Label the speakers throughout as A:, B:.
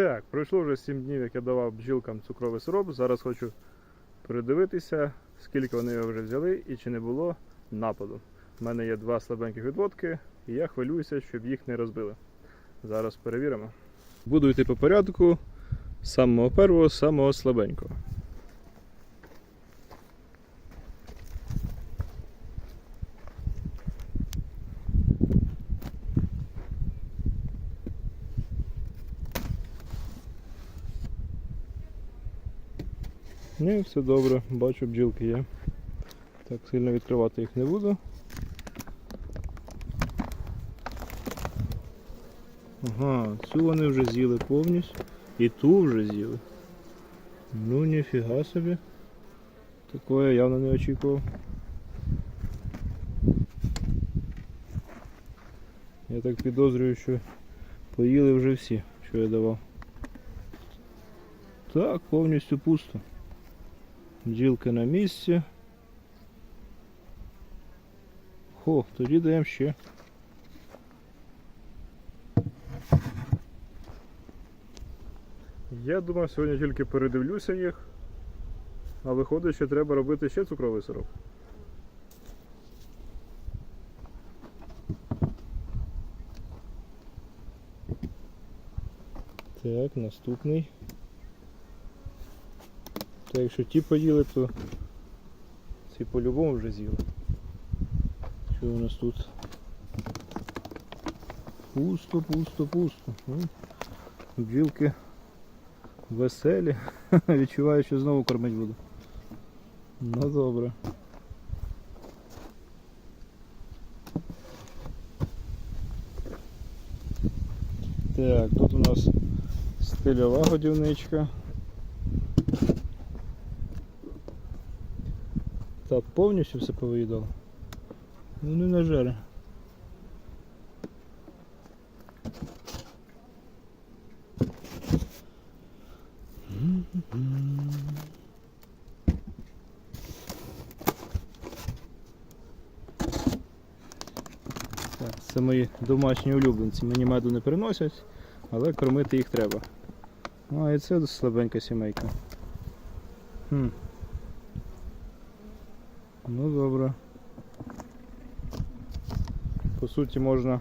A: Так, пройшло вже 7 днів, як я давав бджілкам цукровий сироп. Зараз хочу передивитися, скільки вони його вже взяли і чи не було нападу. У мене є два слабеньких відводки, і я хвилююся, щоб їх не розбили. Зараз перевіримо. Буду йти по порядку самого першого, самого слабенького. Ні, все добре, бачу, бджілки є. Так сильно відкривати їх не буду. Ага, цю вони вже з'їли повністю. І ту вже з'їли. Ну ніфіга собі. Такого я явно не очікував. Я так підозрюю, що поїли вже всі, що я давав. Так, повністю пусто. Бджілки на місці. Хо, тоді даємо ще. Я думав, сьогодні тільки передивлюся їх, а виходить, що треба робити ще цукровий сироп. Так, наступний. Та якщо ті поїли, то ці по-любому вже з'їли. Що у нас тут? Пусто, пусто, пусто. М. Бджілки веселі. Відчуваю, що знову кормить буду. Ну добре. Так, тут у нас стильова годівничка. Та повністю все повиїдало. Ну не на. Так, це мої домашні улюбленці. Мені меду не приносять, але кормити їх треба. А і це слабенька сімейка. Хм. Ну добре. По суті можна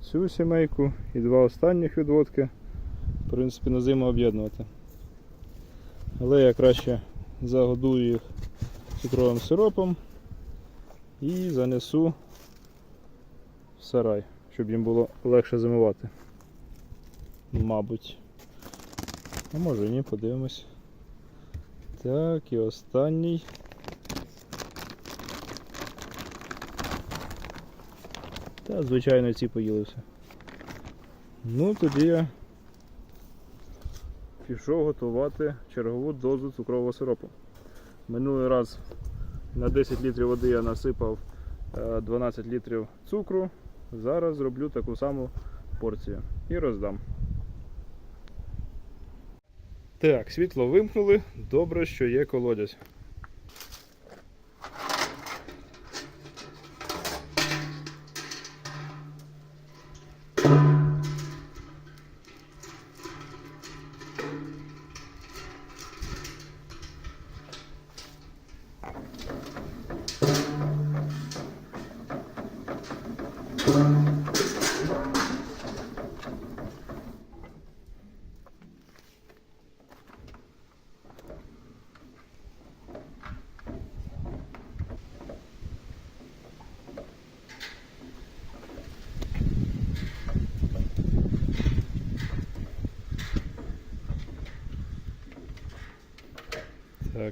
A: цю сімейку і два останніх відводки в принципі на зиму об'єднувати. Але я краще загодую їх цукровим сиропом і занесу в сарай, щоб їм було легше зимувати. Мабуть. А може ні, подивимось. Так, і останній. Та, звичайно, ці поїли все. Ну, тоді я пішов готувати чергову дозу цукрового сиропу. Минулий раз на 10 літрів води я насипав е, 12 літрів цукру. Зараз зроблю таку саму порцію і роздам. Так, світло вимкнули. Добре, що є колодязь.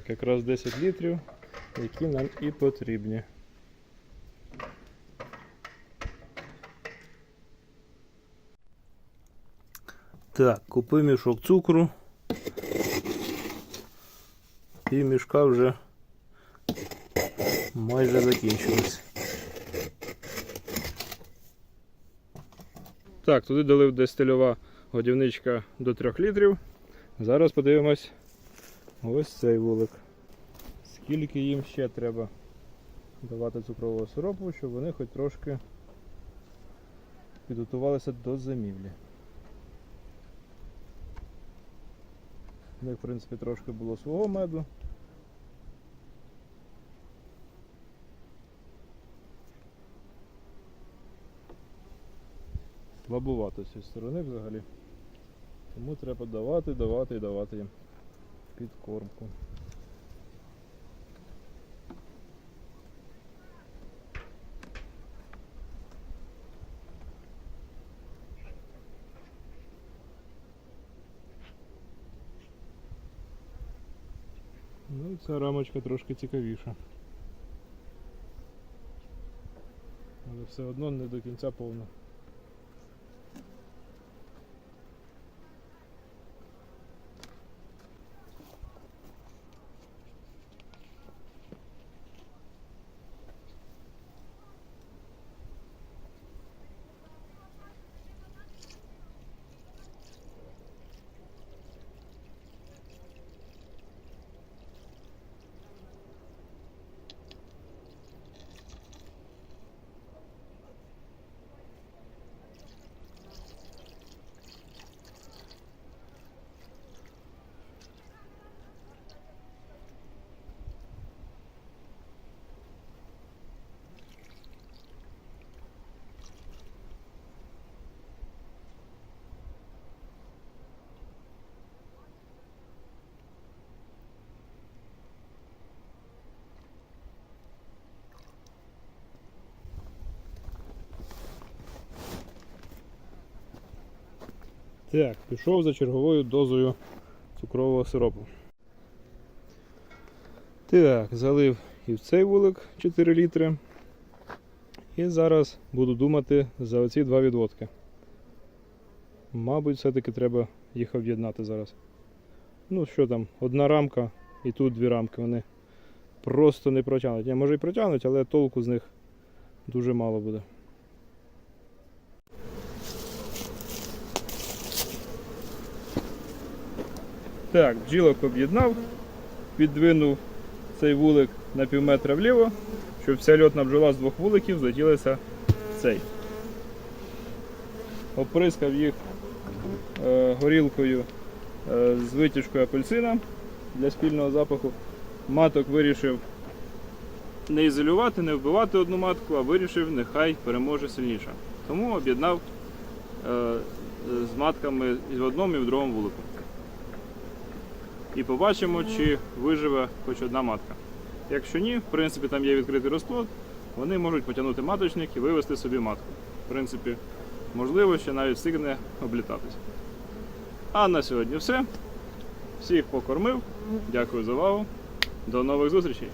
A: Так, якраз 10 літрів, які нам і потрібні. Так, купив мішок цукру. І мішка вже майже закінчились. Так, туди долив дистильова годівничка до 3 літрів. Зараз подивимось ось цей вулик. Скільки їм ще треба давати цукрового сиропу, щоб вони хоч трошки підготувалися до зимівлі. В них, в принципі, трошки було свого меду. Слабувато з цієї сторони взагалі. Тому треба давати, давати і давати їм підкормку. Ну ця рамочка трошки цікавіша. Але все одно не до кінця повна. Так, пішов за черговою дозою цукрового сиропу. Так, залив і в цей вулик 4 літри. І зараз буду думати за оці два відводки. Мабуть, все-таки треба їх об'єднати зараз. Ну, що там, одна рамка і тут дві рамки, вони просто не протягнуть. Ні, може і протягнуть, але толку з них дуже мало буде. Так, бджілок об'єднав, підвинув цей вулик на пів метра вліво, щоб вся льотна бджола з двох вуликів злетілася в цей. Оприскав їх е, горілкою е, з витяжкою апельсина для спільного запаху. Маток вирішив не ізолювати, не вбивати одну матку, а вирішив, нехай переможе сильніша. Тому об'єднав е, з матками і в одному, і в другому вулику і побачимо, чи виживе хоч одна матка. Якщо ні, в принципі, там є відкритий розплод, вони можуть потягнути маточник і вивести собі матку. В принципі, можливо, ще навіть встигне облітатись. А на сьогодні все. Всіх покормив. Дякую за увагу. До нових зустрічей!